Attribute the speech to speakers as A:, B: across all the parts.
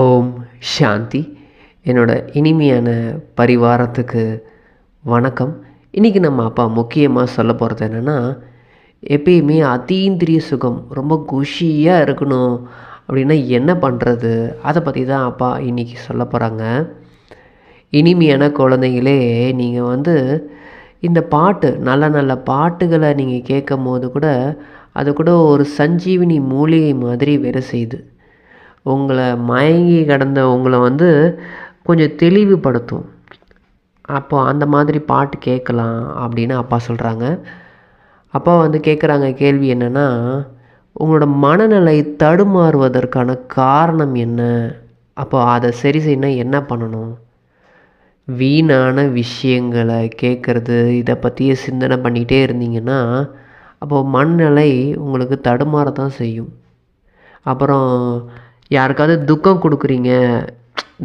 A: ஓம் சாந்தி. என்னோட இனிமையான பரிவாரத்துக்கு வணக்கம். இன்றைக்கி நம்ம அப்பா முக்கியமாக சொல்ல போகிறது என்னென்னா எப்பயுமே அதீந்திரிய சுகம் ரொம்ப குஷியாக இருக்கணும் அப்படின்னா என்ன பண்ணுறது அதை பற்றி தான் அப்பா இன்றைக்கி சொல்ல போகிறாங்க இனிமையான குழந்தைங்களே நீங்கள் வந்து இந்த பாட்டு நல்ல நல்ல பாட்டுகளை நீங்கள் கேட்கும் போது கூட அது கூட ஒரு சஞ்சீவினி மூலிகை மாதிரி வேலை செய்யுது. உங்களை மயங்கி கிடந்த உங்களை வந்து கொஞ்சம் தெளிவுபடுத்தும். அப்போது அந்த மாதிரி பாட்டு கேட்கலாம் அப்படின்னு அப்பா சொல்கிறாங்க அப்பா வந்து கேட்குறாங்க கேள்வி என்னென்னா உங்களோட மனநிலை தடுமாறுவதற்கான காரணம் என்ன? அப்போ அதை சரி செய்யணும் என்ன பண்ணணும்? வீணான விஷயங்களை கேட்குறது இதை பற்றியே சிந்தனை பண்ணிகிட்டே இருந்தீங்கன்னா அப்போது மனநிலை உங்களுக்கு தடுமாற தான் செய்யும். அப்புறம் யாருக்காவது துக்கம் கொடுக்குறீங்க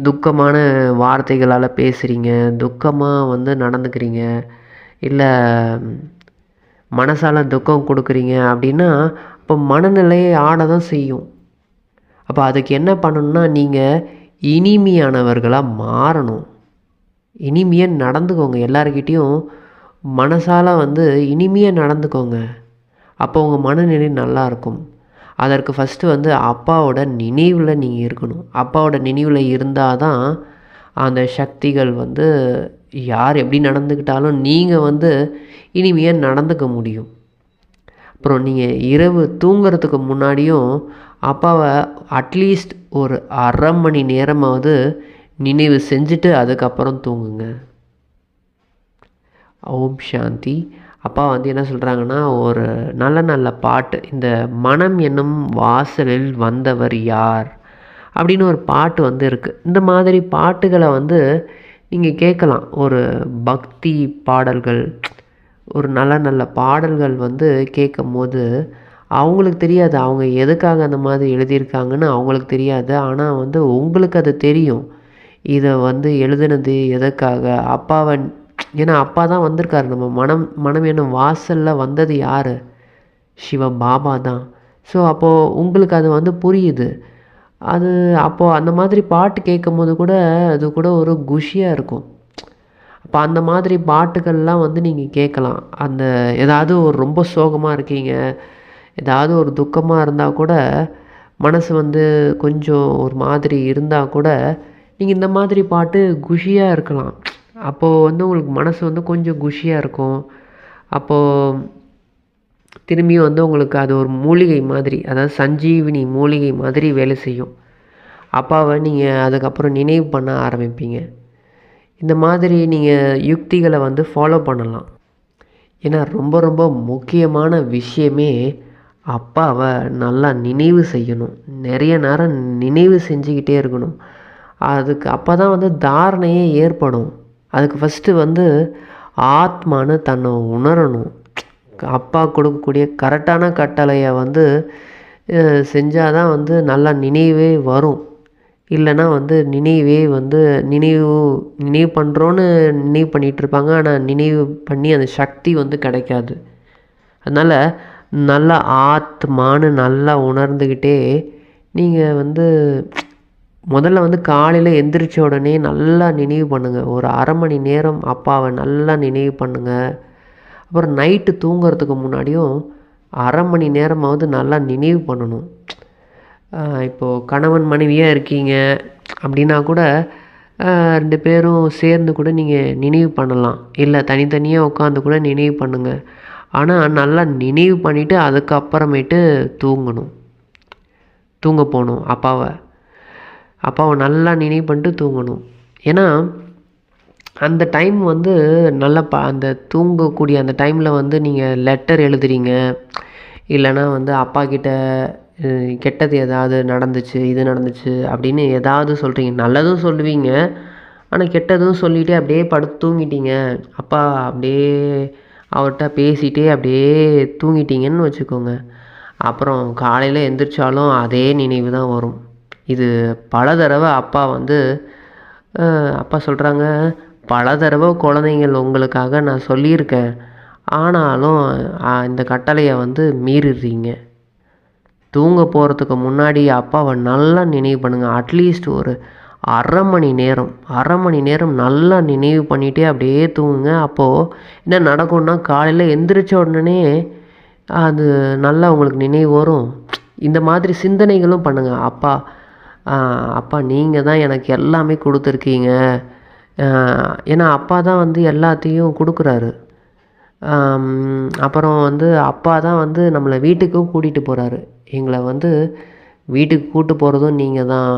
A: துக்கமான வார்த்தைகளால் பேசுகிறீங்க துக்கமாக வந்து நடந்துக்கிறீங்க இல்லை மனசால் துக்கம் கொடுக்குறீங்க அப்படின்னா அப்போ மனநிலையை ஆட தான் செய்யும். அப்போ அதுக்கு என்ன பண்ணணும்னா நீங்கள் இனிமையானவர்களாக மாறணும். இனிமையாக நடந்துக்கோங்க. எல்லாருக்கிட்டேயும் மனசால் வந்து இனிமையாக நடந்துக்கோங்க. அப்போ உங்கள் மனநிலை நல்லாயிருக்கும் அதற்கு ஃபஸ்ட்டு வந்து அப்பாவோட நினைவில் நீங்கள் இருக்கணும். அப்பாவோட நினைவில் இருந்தால் தான் அந்த சக்திகள் வந்து யார் எப்படி நடந்துக்கிட்டாலும் நீங்கள் வந்து இனிமையாக நடந்துக்க முடியும். அப்புறம் நீங்கள் இரவு தூங்குறதுக்கு முன்னாடியும் அப்பாவை அட்லீஸ்ட் ஒரு அரை மணி நேரமாவது நினைவு செஞ்சுட்டு அதுக்கப்புறம் தூங்குங்க. ஓம் சாந்தி. அப்பா வந்து என்ன சொல்கிறாங்கன்னா ஒரு நல்ல நல்ல பாட்டு இந்த மனம் என்னும் வாசலில் வந்தவர் யார்? அப்படின்னு ஒரு பாட்டு வந்து இருக்குது இந்த மாதிரி பாட்டுகளை வந்து நீங்கள் கேட்கலாம். ஒரு பக்தி பாடல்கள் ஒரு நல்ல நல்ல பாடல்கள் வந்து கேட்கும் போது அவங்களுக்கு தெரியாது. அவங்க எதுக்காக அந்த மாதிரி எழுதியிருக்காங்கன்னு அவங்களுக்கு தெரியாது. ஆனால் வந்து உங்களுக்கு அது தெரியும். இதை வந்து எழுதுனது எதுக்காக அப்பாவை ஏன்னா அப்பா தான் வந்திருக்காரு. நம்ம மனம் மனம் என்னும் வாசலில் வந்தது யார்? சிவ பாபா தான். ஸோ அப்போது உங்களுக்கு அது வந்து புரியுது. அது அப்போது அந்த மாதிரி பாட்டு கேட்கும் போது கூட அது கூட ஒரு குஷியாக இருக்கும். அப்போ அந்த மாதிரி பாட்டுகள்லாம் வந்து நீங்கள் கேட்கலாம். அந்த ஏதாவது ஒரு ரொம்ப சோகமாக இருக்கீங்க. ஏதாவது ஒரு துக்கமாக இருந்தால் கூட மனசு வந்து கொஞ்சம் ஒரு மாதிரி இருந்தால் கூட நீங்கள் இந்த மாதிரி பாட்டு குஷியாக இருக்கலாம். அப்போது வந்து உங்களுக்கு மனசு வந்து கொஞ்சம் குஷியாக இருக்கும். அப்போது திரும்பியும் வந்து உங்களுக்கு அது ஒரு மூலிகை மாதிரி அதாவது சஞ்சீவினி மூலிகை மாதிரி வேலை செய்யும். அப்பாவை நீங்கள் அதுக்கப்புறம் நினைவு பண்ண ஆரம்பிப்பீங்க. இந்த மாதிரி நீங்கள் யுக்திகளை வந்து ஃபாலோ பண்ணலாம். ஏன்னா ரொம்ப ரொம்ப முக்கியமான விஷயமே அப்பாவை நல்லா நினைவு செய்யணும். நிறைய நேரம் நினைவு செஞ்சுக்கிட்டே இருக்கணும். அதுக்கு அப்போ தான் வந்து தாரணையே ஏற்படும். அதுக்கு ஃபஸ்ட்டு வந்து ஆத்மான்னு தன்னை உணரணும். அப்பா கொடுக்கக்கூடிய கரெக்டான கட்டளையை வந்து செஞ்சால் தான் வந்து நல்லா நினைவே வரும். இல்லைன்னா வந்து நினைவே வந்து நினைவு நினைவு பண்ணுறோன்னு நினைவு பண்ணிகிட்ருப்பாங்க ஆனால் நினைவு பண்ணி அந்த சக்தி வந்து கிடைக்காது. அதனால் நல்லா ஆத்மான்னு நல்லா உணர்ந்துக்கிட்டே நீங்கள் வந்து முதல்ல வந்து காலையில் எந்திரிச்ச உடனே நல்லா நினைவு பண்ணுங்கள் ஒரு அரை மணி நேரம் அப்பாவை நல்லா நினைவு பண்ணுங்கள் அப்புறம் நைட்டு தூங்குறதுக்கு முன்னாடியும் அரை மணி நேரமாவது நல்லா நினைவு பண்ணணும். இப்போது கணவன் மனைவியாக இருக்கீங்க அப்படின்னா கூட ரெண்டு பேரும் சேர்ந்து கூட நீங்கள் நினைவு பண்ணலாம். இல்லை தனித்தனியாக உட்காந்து கூட நினைவு பண்ணுங்கள் ஆனால் நல்லா நினைவு பண்ணிவிட்டு அதுக்கப்புறமேட்டு தூங்கணும். தூங்க போகணும் அப்பாவை. அப்பாவை நல்லா நினைவு பண்ணிட்டு தூங்கணும். ஏன்னா அந்த டைம் வந்து நல்லா ப அந்த தூங்கக்கூடிய அந்த டைமில் வந்து நீங்கள் லெட்டர் எழுதுறீங்க. இல்லைனா வந்து அப்பா கிட்ட கெட்டது ஏதாவது நடந்துச்சு இது நடந்துச்சு அப்படின்னு ஏதாவது சொல்கிறீங்க நல்லதும் சொல்லுவீங்க. ஆனால் கெட்டதும் சொல்லிவிட்டு அப்படியே படுத்து தூங்கிட்டீங்க. அப்பா அப்படியே அவர்கிட்ட பேசிகிட்டே அப்படியே தூங்கிட்டீங்கன்னு வச்சுக்கோங்க. அப்புறம் காலையில் எந்திரிச்சாலும் அதே நினைவு தான் வரும். இது பல தடவை அப்பா வந்து அப்பா சொல்கிறாங்க பல தடவை குழந்தைங்கள் உங்களுக்காக நான் சொல்லியிருக்கேன். ஆனாலும் இந்த கட்டளையை வந்து மீறிடுறீங்க. தூங்க போகிறதுக்கு முன்னாடி அப்பாவை நல்லா நினைவு பண்ணுங்கள் அட்லீஸ்ட் ஒரு அரை மணி நேரம் அரை மணி நேரம் நல்லா நினைவு பண்ணிகிட்டே அப்படியே தூங்குங்க. அப்போது என்ன நடக்கும்னா காலையில் எந்திரிச்ச உடனே அது நல்லா உங்களுக்கு நினைவு வரும். இந்த மாதிரி சிந்தனைகளும் பண்ணுங்கள் அப்பா அப்பா நீங்கள் தான் எனக்கு எல்லாமே கொடுத்துருக்கீங்க. ஏன்னா அப்பா தான் வந்து எல்லாத்தையும் கொடுக்குறாரு. அப்புறம் வந்து அப்பா தான் வந்து நம்மளை வீட்டுக்கும் கூட்டிகிட்டு போகிறாரு எங்களை வந்து வீட்டுக்கு கூட்டு போகிறதும் நீங்கள் தான்.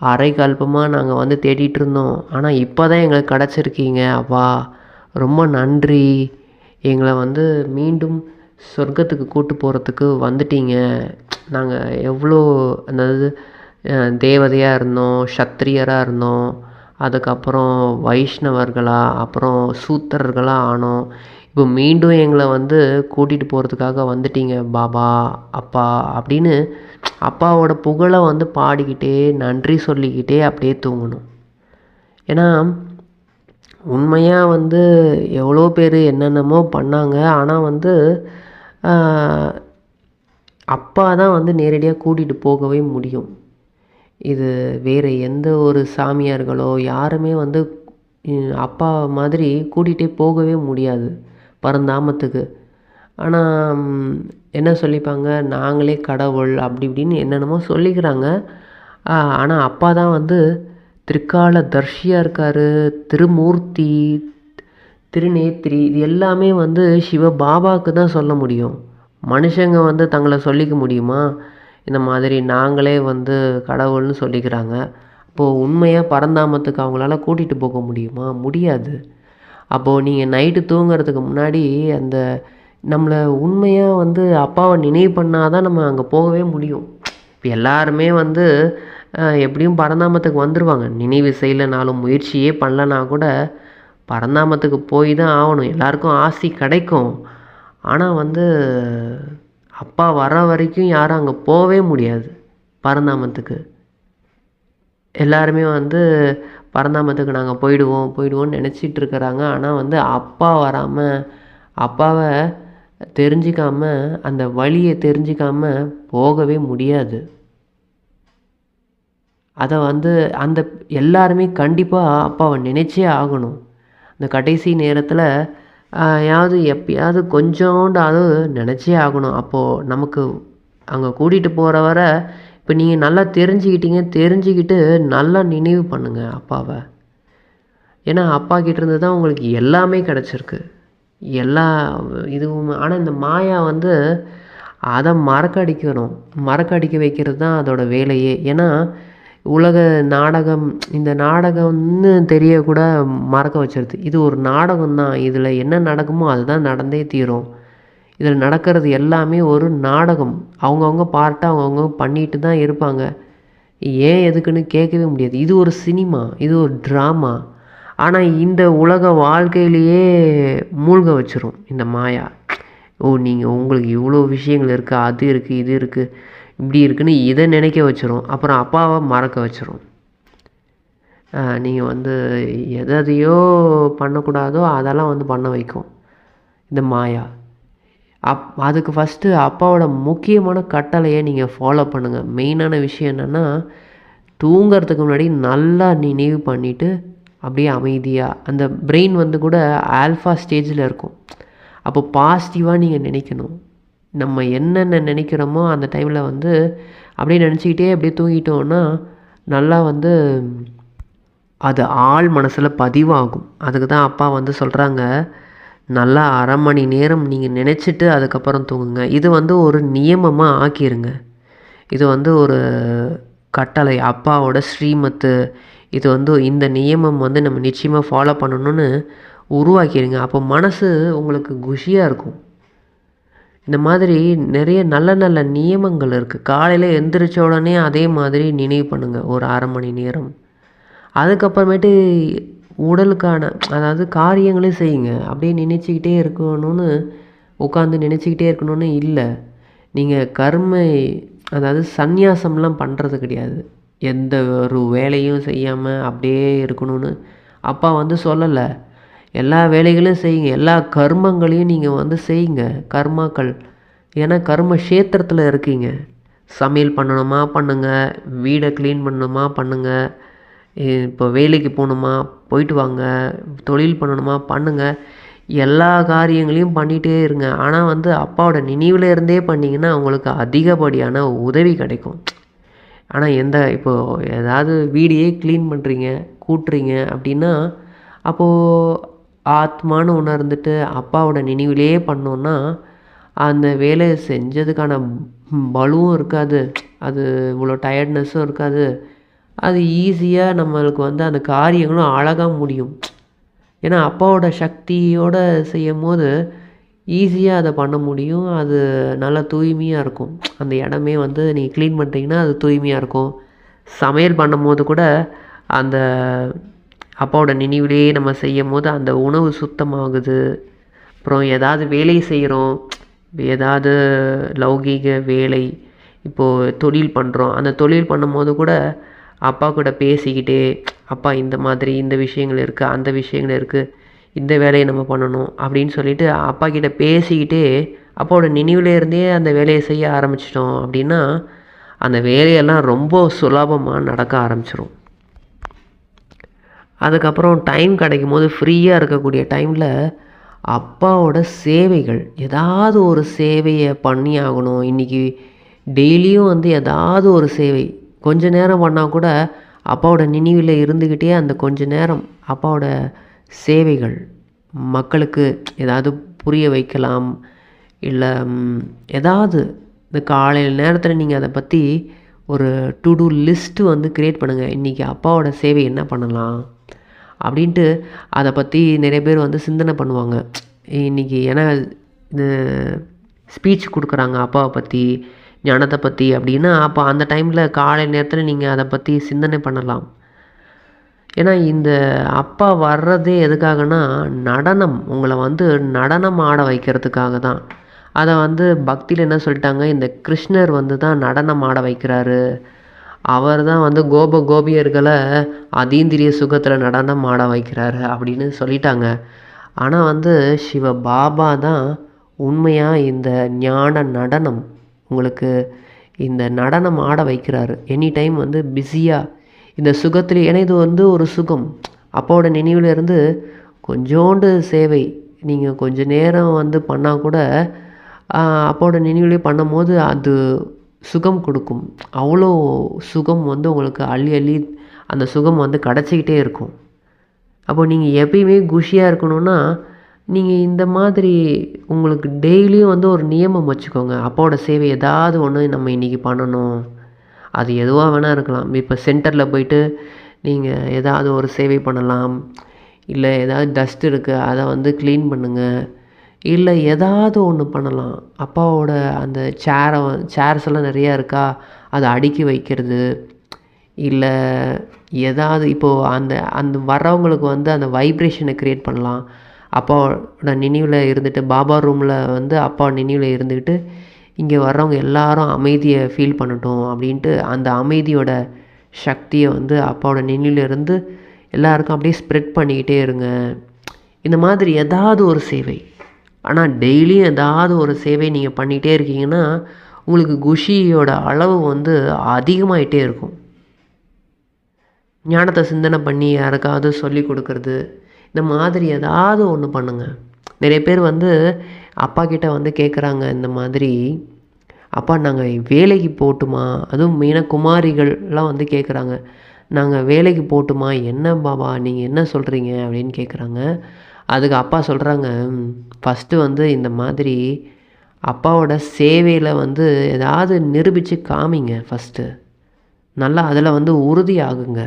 A: அரை கல்பமாக நாங்கள் வந்து தேடிட்டு இருந்தோம். ஆனால் இப்போ தான் எங்களுக்கு கிடச்சிருக்கீங்க அப்பா. ரொம்ப நன்றி. எங்களை வந்து மீண்டும் சொர்க்கத்துக்கு கூட்டு போகிறதுக்கு வந்துட்டீங்க. நாங்கள் எவ்வளோ அதாவது தேவதையாக இருந்தோம் சத்திரியராக இருந்தோம் அதுக்கப்புறம் வைஷ்ணவர்களாக அப்புறம் சூத்திரர்களாக ஆனோம். இப்போ மீண்டும் எங்களை வந்து கூட்டிகிட்டு போகிறதுக்காக வந்துட்டீங்க பாபா அப்பா அப்படின்னு அப்பாவோட புகழை வந்து பாடிக்கிட்டே நன்றி சொல்லிக்கிட்டே அப்படியே தூங்கணும். ஏன்னா உண்மையாக வந்து எவ்வளோ பேர் என்னென்னமோ பண்ணாங்க. ஆனால் வந்து அப்பா தான் வந்து நேரடியாக கூட்டிகிட்டு போகவே முடியும். இது வேறு எந்த ஒரு சாமியார்களோ யாருமே வந்து அப்பா மாதிரி கூட்டிகிட்டே போகவே முடியாது பரந்தாமத்துக்கு. ஆனால் என்ன சொல்லிப்பாங்க? நாங்களே கடவுள் அப்படி இப்படின்னு என்னென்னமோ சொல்லிக்கிறாங்க. ஆனால் அப்பா தான் வந்து திருக்கால தர்ஷியாக இருக்கார். திருமூர்த்தி திருநேத்திரி இது எல்லாமே வந்து சிவ பாபாவுக்கு தான் சொல்ல முடியும். மனுஷங்க வந்து தங்களை சொல்லிக்க முடியுமா? இந்த மாதிரி நாங்களே வந்து கடவுள்னு சொல்லிக்கிறாங்க. அப்போது உண்மையாக பரந்தாமத்துக்கு அவங்களால கூட்டிகிட்டு போக முடியுமா? முடியாது. அப்போது நீங்கள் நைட்டு தூங்குறதுக்கு முன்னாடி அந்த நம்மளை உண்மையாக வந்து அப்பாவை நினைவு பண்ணால் தான் நம்ம அங்கே போகவே முடியும். இப்போ எல்லாருமே வந்து எப்படியும் பரந்தாமத்துக்கு வந்துடுவாங்க நினைவு செய்யலைனாலும் முயற்சியே பண்ணலனா கூட பரந்தாமத்துக்கு போய் தான் ஆகணும். எல்லாருக்கும் ஆசி கிடைக்கும். ஆனால் வந்து அப்பா வர வரைக்கும் யாரும் அங்கே போகவே முடியாது பரந்தாமத்துக்கு. எல்லாருமே வந்து பரந்தாமத்துக்கு நாங்கள் போயிடுவோம் போயிடுவோம்னு நினச்சிட்டு இருக்கிறாங்க. ஆனால் வந்து அப்பா வராமல் அப்பாவை தெரிஞ்சிக்காம அந்த வழியை தெரிஞ்சிக்காம போகவே முடியாது. அதை வந்து அந்த எல்லாருமே கண்டிப்பாக அப்பாவை நினச்சே ஆகணும். அந்த கடைசி நேரத்தில் யாவது எப்பயாவது கொஞ்சோண்டாவது நினச்சே ஆகணும். அப்போது நமக்கு அங்கே கூட்டிகிட்டு போகிற வர இப்போ நீங்கள் நல்லா தெரிஞ்சுக்கிட்டீங்க தெரிஞ்சுக்கிட்டு நல்லா நினைவு பண்ணுங்கள் அப்பாவை. ஏன்னா அப்பா கிட்டேருந்து தான் உங்களுக்கு எல்லாமே கிடச்சிருக்கு. எல்லா இதுவும் ஆனால் இந்த மாயா வந்து அதை மறக்கடிக்கணும் மறக்கடிக்க வைக்கிறது தான் அதோட வேலையே. ஏன்னா உலக நாடகம் இந்த நாடகம்னு தெரியக்கூட மறக்க வச்சிருது. இது ஒரு நாடகம் தான் இதில் என்ன நடக்குமோ அதுதான் நடந்தே தீரும். இதில் நடக்கிறது எல்லாமே ஒரு நாடகம். அவங்கவுங்க பார்ட்டாக அவங்கவுங்க பண்ணிட்டு தான் இருப்பாங்க. ஏன் எதுக்குன்னு கேட்கவே முடியாது. இது ஒரு சினிமா. இது ஒரு ட்ராமா ஆனால் இந்த உலக வாழ்க்கையிலேயே மூழ்க வச்சிரும் இந்த மாயா. ஓ நீங்கள் உங்களுக்கு இவ்வளோ விஷயங்கள் இருக்குது அது இருக்குது இது இருக்குது இப்படி இருக்குன்னு இதை நினைக்க வச்சிரும். அப்புறம் அப்பாவை மறக்க வச்சிரும். நீங்கள் வந்து எதையோ பண்ணக்கூடாதோ அதெல்லாம் வந்து பண்ண வைக்கும். இந்த மாயா. அப் அதுக்கு ஃபஸ்ட்டு அப்பாவோட முக்கியமான கட்டளையை நீங்கள் ஃபாலோ பண்ணுங்கள் மெயினான விஷயம் என்னென்னா தூங்கிறதுக்கு முன்னாடி நல்லா நினைவு பண்ணிவிட்டு அப்படியே அமைதியாக அந்த பிரெயின் வந்து கூட ஆல்ஃபா ஸ்டேஜில் இருக்கும். அப்போ பாசிட்டிவாக நீங்கள் நினைக்கணும். நம்ம என்னென்ன நினைக்கிறோமோ அந்த டைமில் வந்து அப்படியே நினச்சிக்கிட்டே அப்படியே தூங்கிட்டோன்னா நல்லா வந்து அது ஆள் மனசில் பதிவாகும். அதுக்கு தான் அப்பா வந்து சொல்கிறாங்க நல்லா அரை மணி நேரம் நீங்கள் நினச்சிட்டு அதுக்கப்புறம் தூங்குங்க. இது வந்து ஒரு நியமமாக ஆக்கிடுங்க இது வந்து ஒரு கட்டளை. அப்பாவோட ஸ்ரீமத்து. இது வந்து இந்த நியமம் வந்து நம்ம நிச்சயமாக ஃபாலோ பண்ணணும்னு உருவாக்கிடுங்க அப்போ மனசு உங்களுக்கு குஷியாக இருக்கும். இந்த மாதிரி நிறைய நல்ல நல்ல நியமங்கள் இருக்குது காலையில் எந்திரிச்ச உடனே அதே மாதிரி நினைவு பண்ணுங்கள் ஒரு அரை மணி நேரம். அதுக்கப்புறமேட்டு உடலுக்கான அதாவது காரியங்களே செய்யுங்க. அப்படியே நினச்சிக்கிட்டே இருக்கணும்னு உட்காந்து நினச்சிக்கிட்டே இருக்கணும்னு இல்லை. நீங்கள் கர்மை அதாவது சந்நியாசம்லாம் பண்ணுறது கிடையாது. எந்த ஒரு வேலையும் செய்யாமல் அப்படியே இருக்கணும்னு அப்பா வந்து சொல்லலை. எல்லா வேலைகளையும் செய்யுங்க. எல்லா கர்மங்களையும் நீங்கள் வந்து செய்யுங்க. கர்மாக்கள் ஏன்னா கர்ம கஷேத்திரத்தில் இருக்கீங்க. சமையல் பண்ணணுமா பண்ணுங்கள் வீடை க்ளீன் பண்ணணுமா பண்ணுங்கள் இப்போ வேலைக்கு போகணுமா போயிட்டு வாங்க. தொழில் பண்ணணுமா பண்ணுங்கள் எல்லா காரியங்களையும் பண்ணிகிட்டே இருங்க. ஆனால் வந்து அப்பாவோட நினைவில் இருந்தே பண்ணிங்கன்னா உங்களுக்கு அதிகப்படியான உதவி கிடைக்கும். ஆனால் எந்த இப்போது ஏதாவது வீடையே க்ளீன் பண்ணுறீங்க கூட்டுறீங்க அப்படின்னா அப்போது ஆத்மான்னு உணர்ந்துட்டு அப்பாவோட நினைவிலேயே பண்ணோன்னா அந்த வேலையை செஞ்சதுக்கான பலுவும் இருக்காது. அது இவ்வளோ டயர்ட்னஸும் இருக்காது. அது ஈஸியாக நம்மளுக்கு வந்து அந்த காரியங்களும் அழகாக முடியும். ஏன்னா அப்பாவோட சக்தியோடு செய்யும் போது ஈஸியாக அதை பண்ண முடியும். அது நல்லா தூய்மையாக இருக்கும். அந்த இடமே வந்து நீங்கள் க்ளீன் பண்ணிட்டீங்கன்னா அது தூய்மையாக இருக்கும். சமையல் பண்ணும்போது கூட அந்த அப்பாவோட நினைவிலேயே நம்ம செய்யும் போது அந்த உணவு சுத்தமாகுது. அப்புறம் ஏதாவது வேலை செய்கிறோம் ஏதாவது லௌகீக வேலை இப்போது தொழில் பண்ணுறோம் அந்த தொழில் பண்ணும்போது கூட அப்பா கூட பேசிக்கிட்டே அப்பா இந்த மாதிரி இந்த விஷயங்கள் இருக்குது அந்த விஷயங்கள் இருக்குது இந்த வேலையை நம்ம பண்ணணும் அப்படின்னு சொல்லிட்டு அப்பா கிட்ட பேசிக்கிட்டே அப்பாவோட நினைவில் இருந்தே அந்த வேலையை செய்ய ஆரம்பிச்சிட்டோம். அப்படின்னா அந்த வேலையெல்லாம் ரொம்ப சுலபமாக நடக்க ஆரம்பிச்சிடும் அதுக்கப்புறம் டைம் கிடைக்கும் போது ஃப்ரீயாக இருக்கக்கூடிய டைமில் அப்பாவோட சேவைகள் ஏதாவது ஒரு சேவையை பண்ணி ஆகணும். இன்றைக்கி டெய்லியும் வந்து ஏதாவது ஒரு சேவை. கொஞ்ச நேரம் பண்ணால் கூட அப்பாவோட நினைவில் இருந்துக்கிட்டே அந்த கொஞ்ச நேரம் அப்பாவோட சேவைகள் மக்களுக்கு ஏதாவது புரிய வைக்கலாம். இல்லை ஏதாவது இந்த காலையில் நேரத்தில் நீங்கள் அதை பற்றி ஒரு டு டூ லிஸ்ட்டு வந்து க்ரியேட் பண்ணுங்கள் இன்றைக்கி அப்பாவோட சேவை என்ன பண்ணலாம்? அப்படின்ட்டு அதை பற்றி நிறைய பேர் வந்து சிந்தனை பண்ணுவாங்க. இன்றைக்கி ஏன்னா இது ஸ்பீச் கொடுக்குறாங்க அப்பாவை பற்றி ஞானத்தை பற்றி அப்படின்னா அப்போ அந்த டைமில் காலை நேரத்தில் நீங்கள் அதை பற்றி சிந்தனை பண்ணலாம். ஏன்னா இந்த அப்பா வர்றதே எதுக்காகனா நடனம். உங்களை வந்து நடனம் ஆட வைக்கிறதுக்காக தான். அதை வந்து பக்தியில் என்ன சொல்லிட்டாங்க? இந்த கிருஷ்ணர் வந்து தான் நடனம் ஆட வைக்கிறாரு. அவர் தான் வந்து கோப கோபியர்களை அதீந்திரிய சுகத்தில் நடனம் ஆட வைக்கிறாரு அப்படின்னு சொல்லிட்டாங்க. ஆனால் வந்து சிவ பாபா தான் உண்மையாக இந்த ஞான நடனம் உங்களுக்கு இந்த நடனம் ஆட வைக்கிறாரு. எனி டைம் வந்து பிஸியாக இந்த சுகத்தில் ஏன்னா இது வந்து ஒரு சுகம் அப்பாவோட நினைவில் இருந்து கொஞ்சோண்டு சேவை நீங்கள் கொஞ்ச நேரம் வந்து பண்ணால் கூட அப்பாவோட நினைவுலேயே பண்ணும்போது அது சுகம் கொடுக்கும். அவ்வளோ சுகம் வந்து உங்களுக்கு அள்ளி அள்ளி அந்த சுகம் வந்து கிடச்சிக்கிட்டே இருக்கும். அப்போ நீங்கள் எப்பயுமே குஷியாக இருக்கணும்னா நீங்கள் இந்த மாதிரி உங்களுக்கு டெய்லியும் வந்து ஒரு நியமம் வச்சுக்கோங்க. அப்பாவோட சேவை ஏதாவது ஒன்று நம்ம இன்றைக்கி பண்ணணும். அது எதுவாக வேணால் இருக்கலாம். இப்போ சென்டரில் போயிட்டு நீங்கள் ஏதாவது ஒரு சேவை பண்ணலாம். இல்லை ஏதாவது டஸ்ட் இருக்குது அதை வந்து க்ளீன் பண்ணுங்கள் இல்லை ஏதாவது ஒன்று பண்ணலாம். அப்பாவோட அந்த சேரை சேர்ஸ் எல்லாம் நிறையா இருக்கா? அதை அடுக்கி வைக்கிறது. இல்லை ஏதாவது இப்போது அந்த அந்த வர்றவங்களுக்கு வந்து அந்த வைப்ரேஷனை க்ரியேட் பண்ணலாம். அப்பாவோட நினைவில் இருந்துட்டு பாபா ரூமில் வந்து அப்பா நினைவில் இருந்துக்கிட்டு இங்கே வர்றவங்க எல்லாரும் அமைதியை ஃபீல் பண்ணட்டும் அப்படின்ட்டு அந்த அமைதியோட சக்தியை வந்து அப்பாவோட நினைவில் இருந்து எல்லாருக்கும் அப்படியே ஸ்ப்ரெட் பண்ணிக்கிட்டே இருங்க. இந்த மாதிரி ஏதாவது ஒரு சேவை. ஆனால் டெய்லியும் ஏதாவது ஒரு சேவை நீங்கள் பண்ணிகிட்டே இருக்கீங்கன்னா உங்களுக்கு குஷியோட அளவு வந்து அதிகமாகிட்டே இருக்கும். ஞானத்தை சிந்தனை பண்ணி யாருக்காவது சொல்லி கொடுக்கறது இந்த மாதிரி ஏதாவது ஒன்று பண்ணுங்கள் நிறைய பேர் வந்து அப்பா கிட்ட வந்து கேட்குறாங்க இந்த மாதிரி அப்பா நாங்கள் வேலைக்கு போட்டுமா? அதுவும் மெயினாக குமாரிகள்லாம் வந்து கேட்குறாங்க நாங்கள் வேலைக்கு போட்டுமா? என்ன பாபா? நீங்கள் என்ன சொல்கிறீங்க அப்படின்னு கேட்குறாங்க அதுக்கு அப்பா சொல்கிறாங்க ஃபஸ்ட்டு வந்து இந்த மாதிரி அப்பாவோட சேவையில் வந்து ஏதாவது நிரூபித்து காமிங்க ஃபஸ்ட்டு நல்லா அதில் வந்து உறுதியாகுங்க.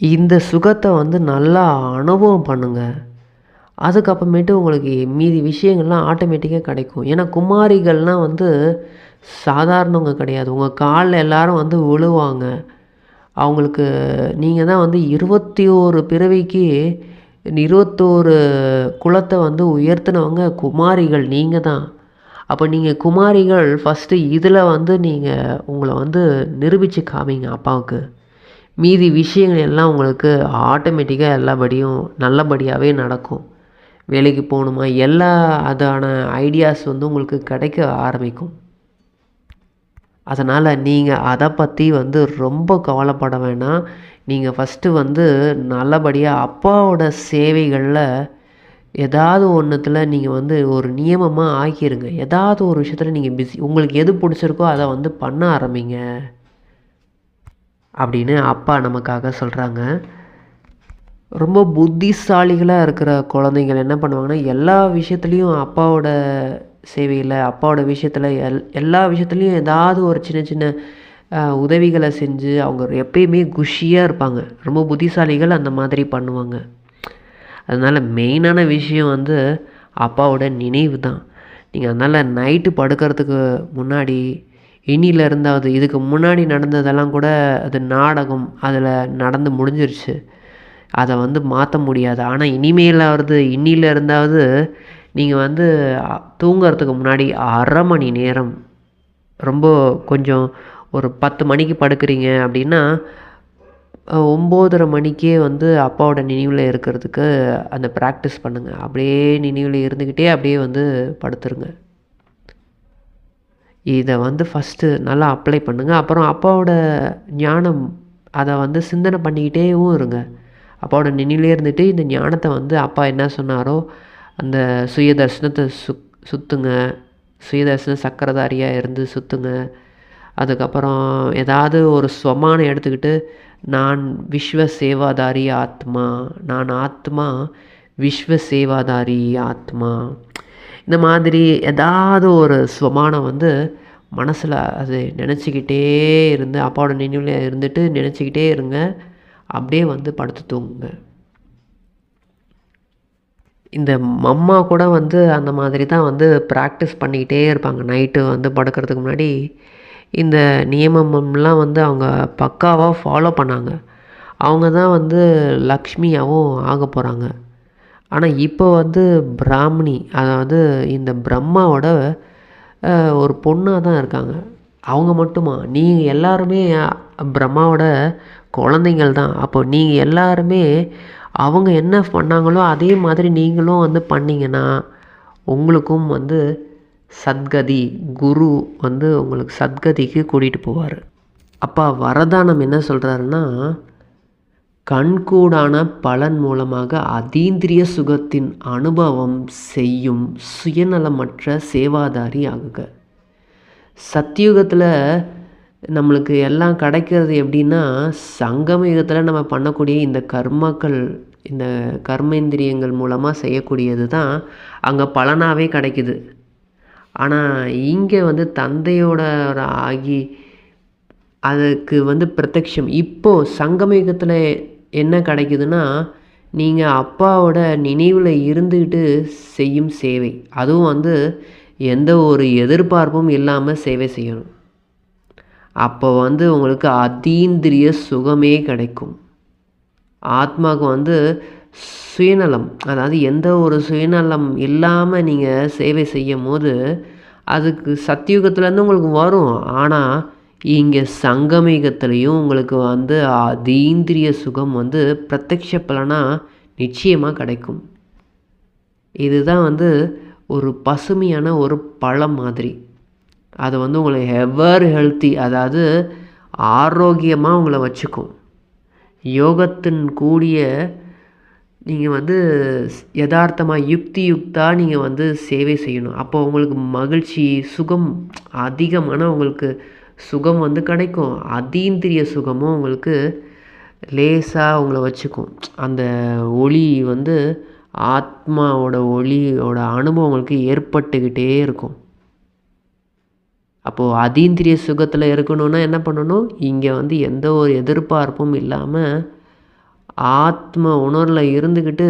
A: இந்த சுகத்தை வந்து நல்லா அனுபவம் பண்ணுங்கள் அதுக்கப்புறமேட்டு உங்களுக்கு மீதி விஷயங்கள்லாம் ஆட்டோமேட்டிக்காக கிடைக்கும். ஏன்னா குமாரிகள்னால் வந்து சாதாரணவங்க கிடையாது. உங்கள் காலில் எல்லோரும் வந்து விழுவாங்க. அவங்களுக்கு நீங்கள் தான் வந்து இருபத்தி ஓரு பிறவிக்கு இருபத்தோரு குலத்தை வந்து உயர்த்தினவங்க குமாரிகள் நீங்கள் தான். அப்போ நீங்கள் குமாரிகள் ஃபஸ்ட்டு இதில் வந்து நீங்கள் உங்களை வந்து நிரூபித்து காமிங்க அப்பாவுக்கு. மீதி விஷயங்கள் எல்லாம் உங்களுக்கு ஆட்டோமேட்டிக்காக எல்லாபடியும் நல்லபடியாகவே நடக்கும். வேலைக்கு போகணுமா? எல்லா அதான ஐடியாஸ் வந்து உங்களுக்கு கிடைக்க ஆரம்பிக்கும். அதனால் நீங்கள் அதை பற்றி வந்து ரொம்ப கவலைப்பட வேணாம். நீங்கள் ஃபஸ்ட்டு வந்து நல்லபடியாக அப்பாவோட சேவைகளில் ஏதாவது ஒன்றுத்தில் நீங்கள் வந்து ஒரு நியமமாக ஆக்கிடுங்க ஏதாவது ஒரு விஷயத்தில் நீங்கள் பிஸி உங்களுக்கு எது பிடிச்சிருக்கோ அதை வந்து பண்ண ஆரம்பிங்க. அப்படின்னு அப்பா நமக்காக சொல்கிறாங்க ரொம்ப புத்திசாலிகளாக இருக்கிற குழந்தைகள் என்ன பண்ணுவாங்கன்னா எல்லா விஷயத்துலேயும் அப்பாவோட சேவையில் அப்பாவோட விஷயத்தில் எல் எல்லா விஷயத்துலேயும் ஏதாவது ஒரு சின்ன சின்ன உதவிகளை செஞ்சு அவங்க எப்பயுமே குஷியாக இருப்பாங்க. ரொம்ப புத்திசாலிகள் அந்த மாதிரி பண்ணுவாங்க. அதனால் மெயினான விஷயம் வந்து அப்பாவோட நினைவு தான். நீங்கள் அதனால் நைட்டு படுக்கிறதுக்கு முன்னாடி இனியில் இருந்தாவது இதுக்கு முன்னாடி நடந்ததெல்லாம் கூட அது நாடகம் அதில் நடந்து முடிஞ்சிருச்சு. அதை வந்து மாற்ற முடியாது. ஆனால் இனிமேலாவது இன்னில இருந்தாவது நீங்கள் வந்து அ- முன்னாடி அரை மணி நேரம் ரொம்ப கொஞ்சம் ஒரு பத்து மணிக்கு படுக்கிறீங்க அப்படின்னா ஒம்போதரை மணிக்கே வந்து அப்பாவோட நினைவில் இருக்கிறதுக்கு அந்த ப்ராக்டிஸ் பண்ணுங்கள் அப்படியே நினைவில் இருந்துக்கிட்டே அப்படியே வந்து படுத்துருங்க. இதை வந்து ஃபஸ்ட்டு நல்லா அப்ளை பண்ணுங்கள் அப்புறம் அப்பாவோட ஞானம் அதை வந்து சிந்தனை பண்ணிக்கிட்டேவும் இருங்க. அப்பாவோட நினைவிலே இருந்துட்டு இந்த ஞானத்தை வந்து அப்பா என்ன சொன்னாரோ அந்த சுய தர்சனத்தை சு சுற்றுங்க சுயதர்சன சக்கரதாரியாக இருந்து சுற்றுங்க அதுக்கப்புறம் ஏதாவது ஒரு சுவமானம் எடுத்துக்கிட்டு நான் விஸ்வ சேவாதாரி ஆத்மா நான் ஆத்மா விஸ்வ சேவாதாரி ஆத்மா. இந்த மாதிரி ஏதாவது ஒரு ஸ்வமானம் வந்து மனசில் அது நினச்சிக்கிட்டே இருந்து அப்பாவோட நினைவில் இருந்துட்டு நினச்சிக்கிட்டே இருங்க. அப்படியே வந்து படுத்து தூங்குங்க. இந்த மம்மா கூட வந்து அந்த மாதிரி தான் வந்து ப்ராக்டிஸ் பண்ணிக்கிட்டே இருப்பாங்க. நைட்டு வந்து படுக்கிறதுக்கு முன்னாடி இந்த நியமம்லாம் வந்து அவங்க பக்காவாக ஃபாலோ பண்ணாங்க. அவங்க தான் வந்து லக்ஷ்மியாகவும் ஆக போகிறாங்க ஆனால் இப்போ வந்து பிராமணி அதாவது இந்த பிரம்மாவோட ஒரு பொண்ணாக தான் இருக்காங்க. அவங்க மட்டுமா? நீங்கள் எல்லாருமே பிரம்மாவோட குழந்தைங்கள் தான். அப்போ நீங்கள் எல்லாருமே அவங்க என்ன பண்ணாங்களோ அதே மாதிரி நீங்களும் வந்து பண்ணீங்கன்னா உங்களுக்கும் வந்து சத்கதி குரு வந்து உங்களுக்கு சத்கதிக்கு கூட்டிகிட்டு போவார். அப்பா வரதானம் என்ன சொல்கிறாருன்னா கண்கூடான பலன் மூலமாக அதீந்திரிய சுகத்தின் அனுபவம் செய்யும் சுயநலமற்ற சேவாதாரி ஆகுக சத்தியுகத்தில் நம்மளுக்கு எல்லாம் கிடைக்கிறது எப்படின்னா சங்கமயுகத்தில் நம்ம பண்ணக்கூடிய இந்த கர்மாக்கள் இந்த கர்மேந்திரியங்கள் மூலமாக செய்யக்கூடியது தான் அங்கே பலனாகவே கிடைக்குது. ஆனால் இங்கே வந்து தந்தையோட ஆகி அதுக்கு வந்து பிரத்யக்ஷம். இப்போது சங்கமயுகத்தில் என்ன கிடைக்குதுன்னா நீங்கள் அப்பாவோட நினைவில் இருந்துக்கிட்டு செய்யும் சேவை. அதுவும் வந்து எந்த ஒரு எதிர்பார்ப்பும் இல்லாமல் சேவை செய்யணும். அப்போ வந்து உங்களுக்கு அதீந்திரிய சுகமே கிடைக்கும். ஆத்மாவுக்கு வந்து சுயநலம் அதாவது எந்த ஒரு சுயநலம் இல்லாமல் நீங்கள் சேவை செய்யும் போது அதுக்கு சத்தியுகத்துலேருந்து உங்களுக்கு வரும். ஆனால் இங்கே சங்கமிகத்துலேயும் உங்களுக்கு வந்து அதீந்திரிய சுகம் வந்து பிரத்யக்ஷ பலனாக நிச்சயமாக கிடைக்கும். இதுதான் வந்து ஒரு பசுமையான ஒரு பழம் மாதிரி. அது வந்து உங்களை எவர் ஹெல்த்தி அதாவது ஆரோக்கியமாக உங்களை வச்சுக்கும். யோகத்தின் கூடிய நீங்கள் வந்து யதார்த்தமாக யுக்தி யுக்தாக நீங்கள் வந்து சேவை செய்யணும். அப்போ உங்களுக்கு மகிழ்ச்சி சுகம் அதிகமான உங்களுக்கு சுகம் வந்து கிடைக்கும். அதீந்திரிய சுகமும் உங்களுக்கு லேசாக உங்களை வச்சுக்கும். அந்த ஒளி வந்து ஆத்மாவோட ஒளியோட அனுபவம் உங்களுக்கு ஏற்பட்டுக்கிட்டே இருக்கும். அப்போது அதீந்திரிய சுகத்தில் இருக்கணும்னா என்ன பண்ணணும்? இங்கே வந்து எந்த ஒரு எதிர்பார்ப்பும் இல்லாமல் ஆத்ம உணர்வில் இருந்துக்கிட்டு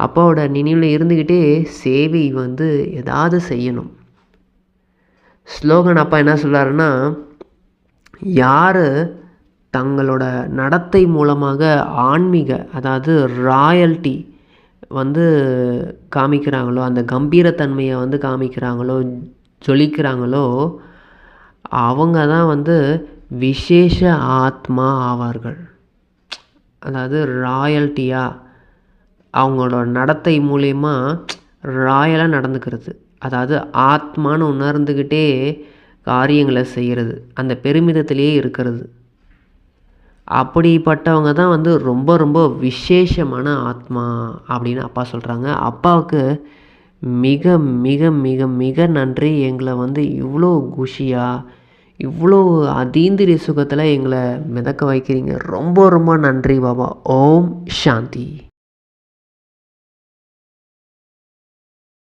A: அப்பாவோட நினைவில் இருந்துக்கிட்டே சேவை வந்து ஏதாவது செய்யணும். ஸ்லோகன் அப்பா என்ன சொல்கிறாருன்னா யார் தங்களோட நடத்தை மூலமாக ஆன்மீக அதாவது ராயல்ட்டி வந்து காமிக்கிறாங்களோ அந்த கம்பீரத்தன்மையை வந்து காமிக்கிறாங்களோ ஜொலிக்கிறாங்களோ அவங்க தான் வந்து விசேஷ ஆத்மா ஆவார்கள். அதாவது ராயல்ட்டியாக அவங்களோட நடத்தை மூலயமா ராயலாக நடந்துக்கிறது. அதாவது ஆத்மான்னு உணர்ந்துக்கிட்டே காரியங்களை செய்கிறது. அந்த பெருமிதத்திலேயே இருக்கிறது. அப்படிப்பட்டவங்க தான் வந்து ரொம்ப ரொம்ப விசேஷமான ஆத்மா அப்படின்னு அப்பா சொல்கிறாங்க அப்பாவுக்கு மிக மிக மிக மிக நன்றி. எங்களை வந்து இவ்வளோ குஷியாக இவ்வளோ அதீந்திரிய சுகத்தில் எங்களை மிதக்க வைக்கிறீங்க. ரொம்ப ரொம்ப நன்றி பாபா. ஓம் சாந்தி.